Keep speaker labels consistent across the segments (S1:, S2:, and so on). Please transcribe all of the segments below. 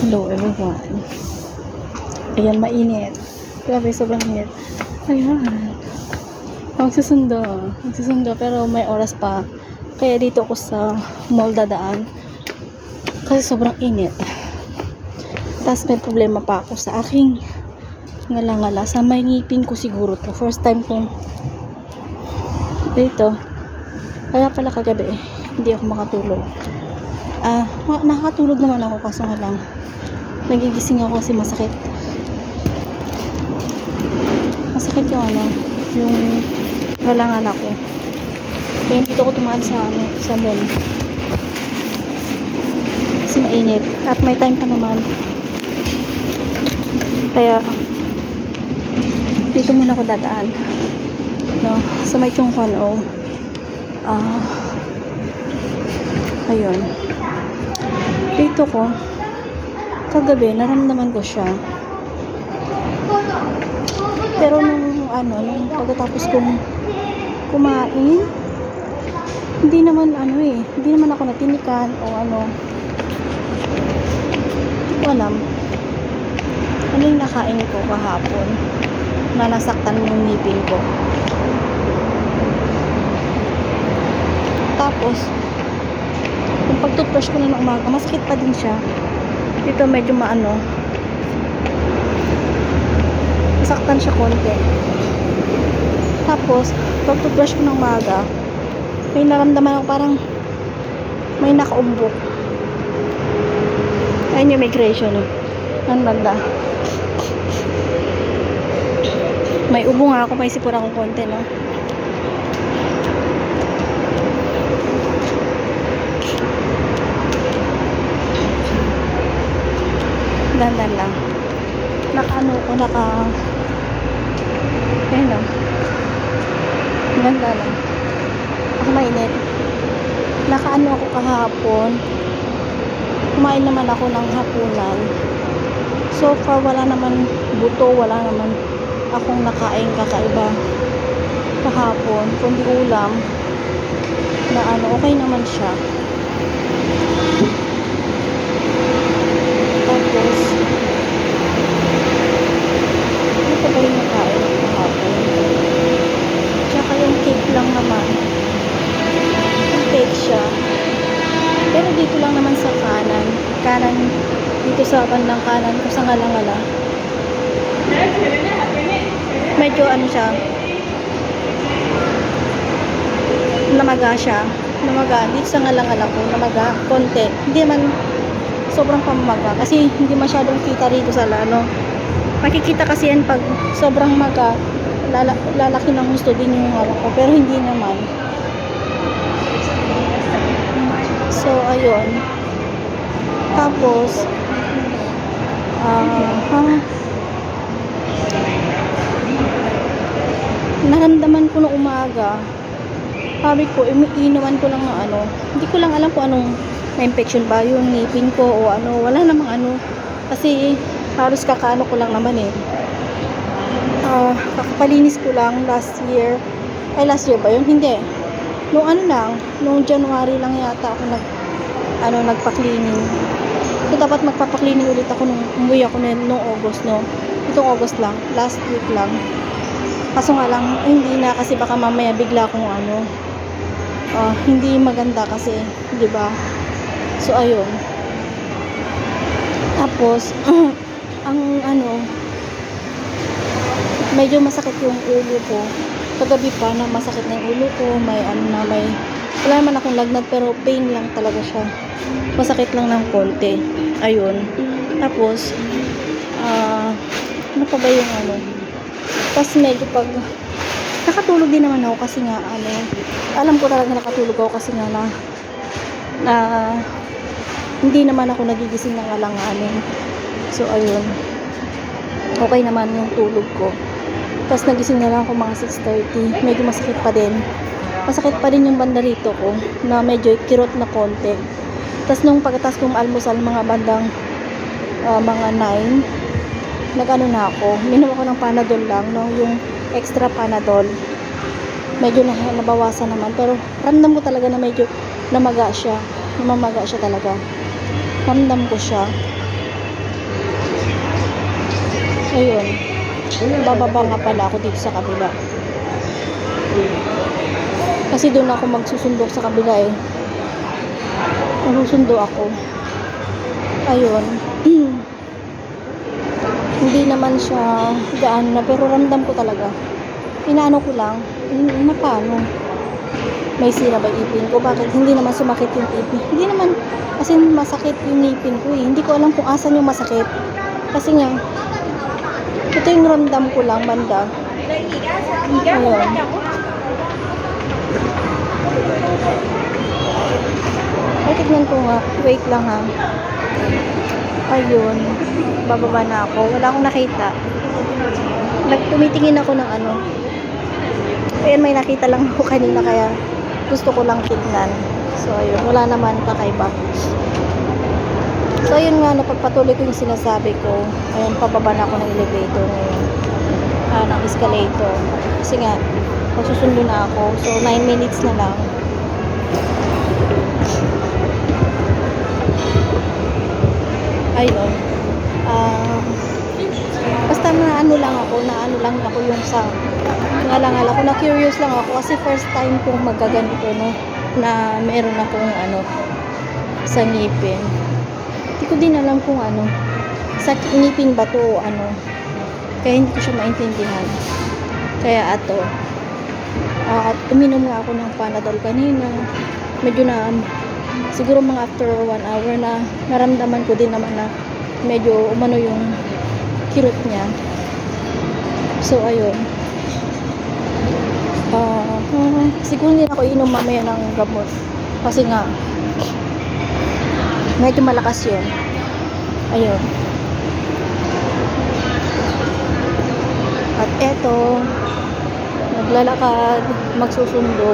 S1: Hello everyone. Ayan, mainit. Grabe, sobrang init. Ayan. Magsusundo. Magsusundo, pero may oras pa. Kaya dito ako sa mall dadaan. Kasi sobrang init. Tapos may problema pa ako sa aking ngala-ngala. Sa may ngipin ko siguro to. First time kong dito. Kaya pala kagabi, hindi ako makatulog. Ah, ma- nakakatulog naman ako kaso nga lang nagigising ako kasi masakit. Masakit yung ano, yung halangan ako. Kaya dito ako tumaan sa ano, sa mall. Kasi mainit. At may time pa naman. Kaya dito muna ako dadaan. No, sa may Chongkwan o. Ah, ayun. Dito ko, kagabi, naramdaman ko siya. Pero nung ano, nung pagkatapos kong kumain, hindi naman ano eh, hindi naman ako natinikan o ano. Hindi ko alam. Ano yung nakain ko kahapon na nasaktan yung ngipin ko. Tapos, yung pag-toothbrush ko na ng umaga, masakit pa din siya. Dito medyo maano. Masaktan siya konti. Tapos, pag toothbrush ko ng umaga, may naramdaman ako parang may nakaumbok. Ayun yung migration. Eh. Ang banda. May ubo nga ako, may sipura akong konti, no? Dandan lang. Naka ano ko, naka... Ayun o. Ganda lang. Ako mainit. Naka ano ako kahapon. Kumain naman ako ng hapunan. So far, wala naman buto, wala naman akong nakain kakaiba kahapon. Kundi ulam na ano, okay naman siya. Tapos, ano pa ba yung nakain ko kahapon? Tsaka yung cake lang naman. Yung cake siya. Pero dito lang naman sa kanan. Kanan, dito sa bandang kanan ko sa ngala-ngala. Medyo ano siya, namaga siya. Namaga. Dito sa ngala-ngala ko, namaga. Konti. Hindi man sobrang pamamaga kasi hindi masyadong kita rito sa lano makikita kasi yan pag sobrang maga lala, lalaki ng gusto din yung hawak ko pero hindi naman so ayun tapos ah ah, naramdaman ko nung umaga sabi ko, inuman ko lang ng ano. Hindi ko lang alam kung anong na-infection ba yun, ngipin ko o ano. Wala namang ano. Kasi halos kakaano ko lang naman eh. Ah, kakapalinis ko lang last year. Ay, last year ba yun? Hindi. Nung ano lang, nung January lang yata ako nag, ano, nagpa-cleaning. So, dapat magpapa-cleaning ulit ako nung umuwi ako na, nung August, no? Itong August lang. Last week lang. Kaso nga lang, hindi na kasi baka mamaya bigla akong ano, ah, hindi maganda kasi, 'di ba? So ayun. Tapos ang ano medyo masakit yung ulo ko. Kagabi pa na masakit na yung ulo ko, may ano na may wala naman akong lagnat pero pain lang talaga siya. Masakit lang ng konti. Ayun. Tapos ah ano pa ba yung ano? Tapos medyo pag nakatulog din naman ako kasi nga ano alam ko talaga nakatulog ako kasi nga na na hindi naman ako nagigising ng alanganin so ayun. Okay naman yung tulog ko. Tapos nagising na lang ako mga 6.30 medyo masakit pa din. Masakit pa din yung banda rito ko na medyo kirot na konti. Tapos nung pagkatas kong almusal mga bandang ah, mga 9 nag-ano na ako minom ako ng panadol lang no? yung extra panadol medyo na, nabawasan naman pero ramdam ko talaga na medyo namaga siya namamaga siya talaga ramdam ko siya Ayun. Bababa nga pala ako dito sa kabila. Kasi doon ako magsusundo sa kabila eh. Magsusundo ako. Ayun. Hindi naman siya gaan na pero ramdam ko talaga. Inaano ko lang, mm, na paano? May sira ba ipin ko? Bakit hindi naman sumakit yung ipin? Hindi naman, kasi masakit yung ngipin ko eh. Hindi ko alam kung asan yung masakit. Kasi nga, ito yung ramdam ko lang, banda. Ayun. Ay, tignan ko nga. Wait lang ha. Ayun. Bababa na ako. Wala akong nakita. Nag tumitingin ako ng ano. Ayan, may nakita lang ako kanina kaya gusto ko lang tignan. So, ayun. Wala naman kakaiba. So, ayun nga, napagpatuloy ko yung sinasabi ko. Ayun, pababa na ako ng elevator ngayon. Ah, ng escalator. Kasi nga, magsusundo na ako. So, 9 minutes na lang. Ayun. Ah, basta na ano lang ako, na ano lang ako yung sa ngalangal ako, na curious lang ako kasi first time kong magaganito, no, na meron akong ano, sa ngipin. Hindi ko din alam kung ano, sa ngipin ba to ano, kaya hindi ko siya maintindihan. Kaya ato, at uminom nga ako ng Panadol kanina, medyo na, siguro mga after one hour na naramdaman ko din naman na medyo umano yung kirot niya. So, ayun. Ah, ah, siguro hindi ako inom mamaya ng gamot. Kasi nga, medyo malakas yun. Ayun. At eto, naglalakad, magsusundo.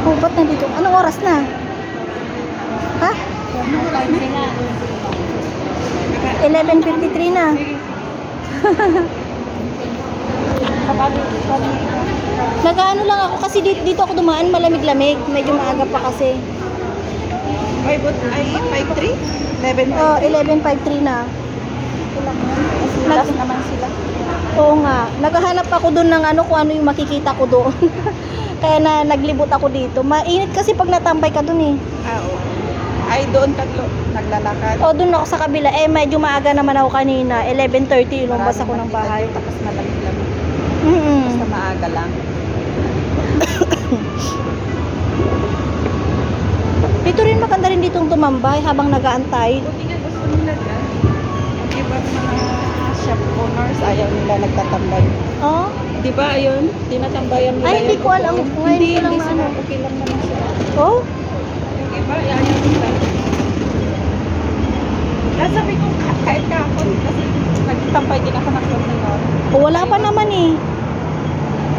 S1: Oh, ba't nandito? Anong oras na? Ha? 11.53 na. Nagaano lang ako kasi dito, dito ako dumaan malamig-lamig. Medyo maaga pa kasi.
S2: Ay, but, ay, 5-3? 11
S1: Oh, 11.53 na.
S2: Last naman sila.
S1: Oo nga. Naghahanap ako doon ng ano kung ano yung makikita ko doon. Kaya na naglibot ako dito. Mainit kasi pag natambay ka doon eh.
S2: Ah, oo. Ay, doon tatlo. Naglalakad.
S1: O doon ako sa kabila. Eh medyo maaga naman ako kanina. 11.30 lumabas ako ng bahay.
S2: Tapos malamig-lamig.
S1: Mm
S2: Basta maaga lang.
S1: Dito rin maganda rin ditong tumambay habang nagaantay.
S2: Buti nga gusto nila dyan. Ang iba mga shop owners, ayaw nila nagtatambay.
S1: Oh?
S2: Di ba, ayun? Tinatambayan nila
S1: Ay, hindi ko alam. Ngayon
S2: Hindi,
S1: ko lang
S2: hindi sila.
S1: ano.
S2: Okay lang naman sila.
S1: Oh?
S2: Yung iba, ayaw nila. Kaya sabi ko, kahit kahapon, kasi nagtambay din ako ng konting oras.
S1: O, wala pa naman eh.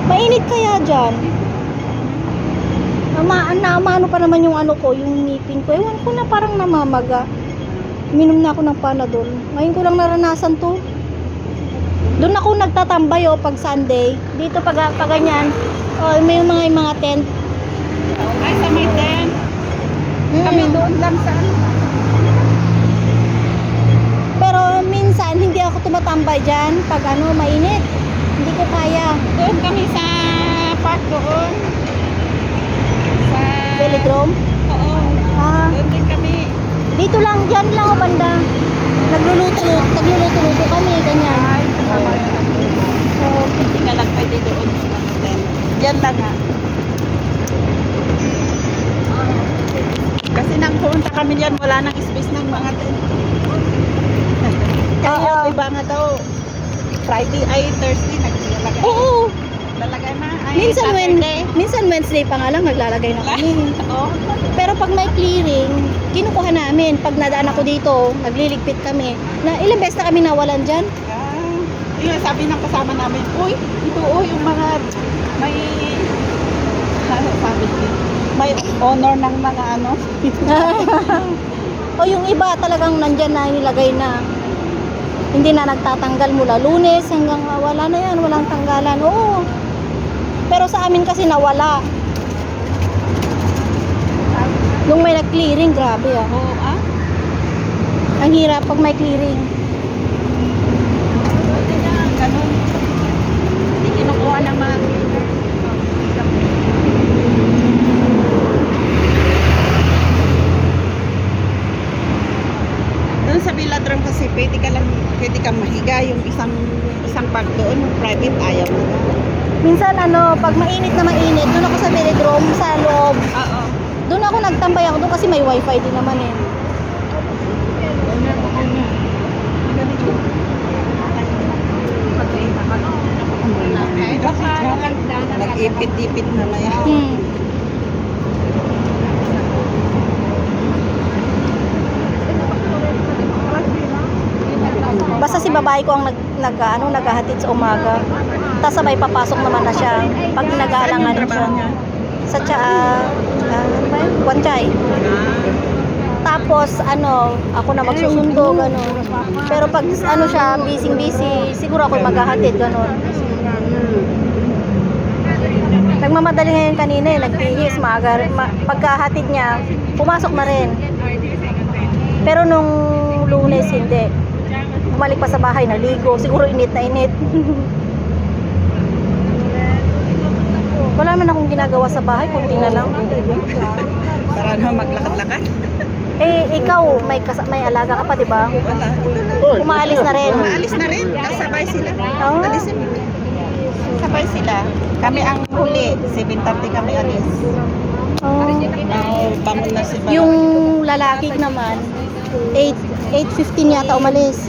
S1: Mainit kaya dyan. Ama, naamano pa naman yung ano ko, yung ngipin ko. Ewan ko na parang namamaga. Minom na ako ng Panadol. Ngayon ko lang naranasan to. Doon ako nagtatambay oh, pag Sunday. Dito pag, pag ganyan. Oh, may mga yung mga tent.
S2: Ay, sa may tent.
S1: Mm.
S2: Kami doon lang sa ano.
S1: Pero minsan hindi ako tumatambay dyan pag ano, mainit. Hindi ko kaya.
S2: Doon kami sa park doon. Sa...
S1: Velodrome.
S2: Oo.
S1: Ah,
S2: Doon din kami.
S1: dito lang, dyan lang ako banda. Nagluluto, nagluluto-luto kami, ganyan.
S2: Ay, kasama ka kami.
S1: So,
S2: Hindi nga lang pwede doon sa ano, tent. Yan lang nga. Kasi nang pumunta kami yan, wala nang space ng mga tent. Kaya
S1: Oo.
S2: yung iba nga daw, Friday ay Thursday, naglalagay.
S1: oo,
S2: Lalagay na. Ay,
S1: minsan, when,
S2: Saturday.
S1: minsan Wednesday pa nga lang naglalagay na kami.
S2: Oo.
S1: Pero pag may clearing, kinukuha namin. Pag nadaan ako dito, nagliligpit kami. Na ilang beses na kami nawalan dyan.
S2: Ah, yun sabi ng kasama namin, uy, ito oh, yung mga may ano sabi may honor ng mga ano.
S1: o yung iba talagang nandyan na nilagay na. Hindi na nagtatanggal mula lunes hanggang wala na yan, walang tanggalan. Oo. Pero sa amin kasi nawala. Nung may nag-clearing, grabe ah.
S2: Oo, ah.
S1: Ang hirap pag may clearing.
S2: Kasi pwede ka lang, pwede kang mahiga yung isang isang bag doon, yung private ayaw mo.
S1: Minsan ano, pag mainit na mainit, doon ako sa velodrome sa loob.
S2: Oo.
S1: Doon ako nagtambay ako doon kasi may wifi din naman eh.
S2: Nag-ipit-ipit na na yan.
S1: Hmm. Basta si babae ko ang nag, nag ano, naghahatid sa umaga. Tapos sabay papasok naman na siya pag nag-aalangan siya. Sa tsa, ah, ano ba yun? Wanchay. Tapos ano, ako na magsusundo gano'n. Pero pag ano siya, busy-busy, siguro ako maghahatid gano'n. Nagmamadali ngayon kanina eh, nagbihis, maaga, ma, pagkahatid niya, pumasok na rin. Pero nung lunes, hindi. Bumalik pa sa bahay, naligo, siguro init na init. Wala man akong ginagawa sa bahay, kunti na lang.
S2: Para na maglakad-lakad.
S1: Eh, ikaw, may, kas- may alaga ka pa, di ba?
S2: Wala.
S1: Umaalis na rin.
S2: Umaalis na rin. Kasabay sila.
S1: Oh.
S2: Alisin mo. Sabay sila. Kami ang huli. 7.30 kami alis.
S1: Oh.
S2: Oh, bangon na si Barang.
S1: Yung lalaki naman, 8, 8.15 yata umalis.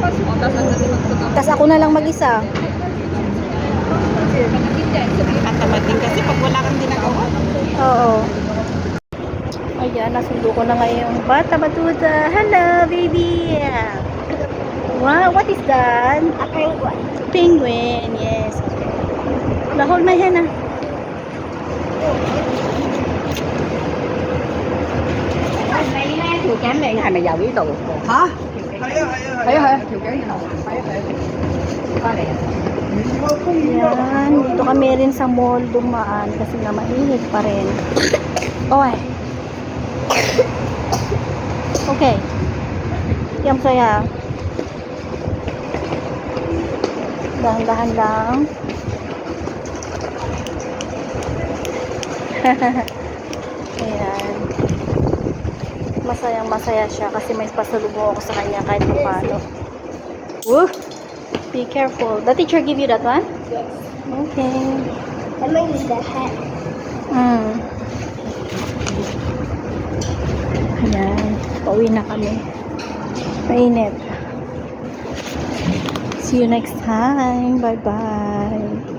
S1: Tapos ako na lang mag-isa.
S2: Nakatamad din kasi pag wala kang ginagawa.
S1: Oo. Ayan, nasundo ko na ngayon. Bata Batuta. Hello, baby. Wow, what is that? A penguin. Penguin, yes. Now hold my hand. Ah.
S3: Cái? Haya, haya, haya. Haya, haya.
S1: Ayan, dito kami rin sa mall dumaan kasi nga mainit pa rin. Okay. Okay. Yam saya. Dahan-dahan lang. Hahaha. Masayang masaya siya kasi may pasalubong ako sa kanya kahit pa paano. Woo! Be careful. The teacher give you that one?
S3: Yes.
S1: Okay.
S3: I'm to use the hat.
S1: Mm. Ayan. Pauwi na kami. Mainit. See you next time. Bye-bye.